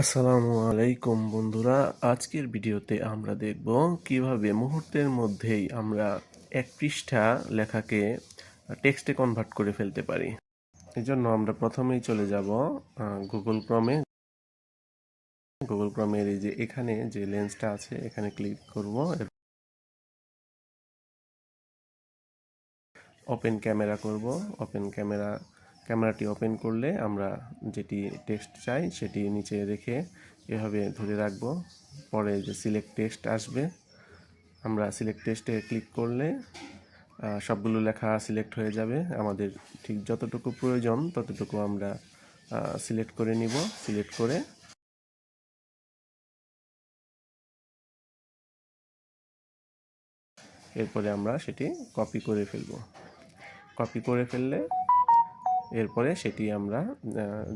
আসসালামু আলাইকুম বন্ধুরা, আজকের ভিডিওতে আমরা দেখব কীভাবে মুহূর্তের মধ্যেই আমরা এক পৃষ্ঠা লেখাকে টেক্সটে কনভার্ট করে ফেলতে পারি। এই জন্য আমরা প্রথমেই চলে যাব গুগল ক্রমে গুগল ক্রমের এই যে এখানে যে লেন্সটা আছে, এখানে ক্লিক করব। ওপেন ক্যামেরা করব ওপেন ক্যামেরা ক্যামেরাটি ওপেন করলে আমরা যেটি টেক্সট চাই সেটি নিচে রেখে এভাবে ধরে রাখব। পরে যে সিলেক্ট টেক্সট আসবে, আমরা সিলেক্ট টেক্সটে ক্লিক করলে সবগুলো লেখা সিলেক্ট হয়ে যাবে। আমাদের ঠিক যতটুকু প্রয়োজন ততটুকু আমরা সিলেক্ট করে নিব। সিলেক্ট করে এরপরে আমরা সেটি কপি করে ফেলব। কপি করে ফেললে এরপরে সেটি আমরা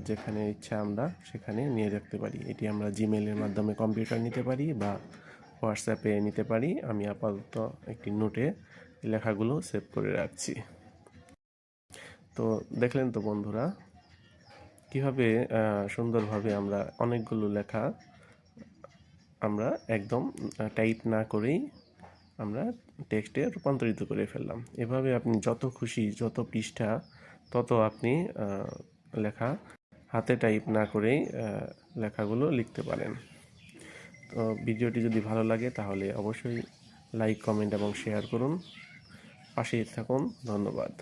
যেখানে ইচ্ছা আমরা সেখানে নিয়ে রাখতে পারি। এটি আমরা জিমেলের মাধ্যমে কম্পিউটার নিতে পারি বা হোয়াটসঅ্যাপে নিতে পারি। আমি আপাতত একটি নোটে লেখাগুলো সেভ করে রাখছি। তো দেখলেন তো বন্ধুরা, কীভাবে সুন্দরভাবে আমরা অনেকগুলো লেখা আমরা একদম টাইপ না করেই আমরা টেক্সটে রূপান্তরিত করে ফেললাম। এভাবে আপনি যত খুশি, যত পৃষ্ঠা তত আপনি লেখা হাতে টাইপ না করেই লেখাগুলো লিখতে পারেন। তো ভিডিওটি যদি ভালো লাগে তাহলে অবশ্যই লাইক, কমেন্ট এবং শেয়ার করুন। পাশে থাকুন, ধন্যবাদ।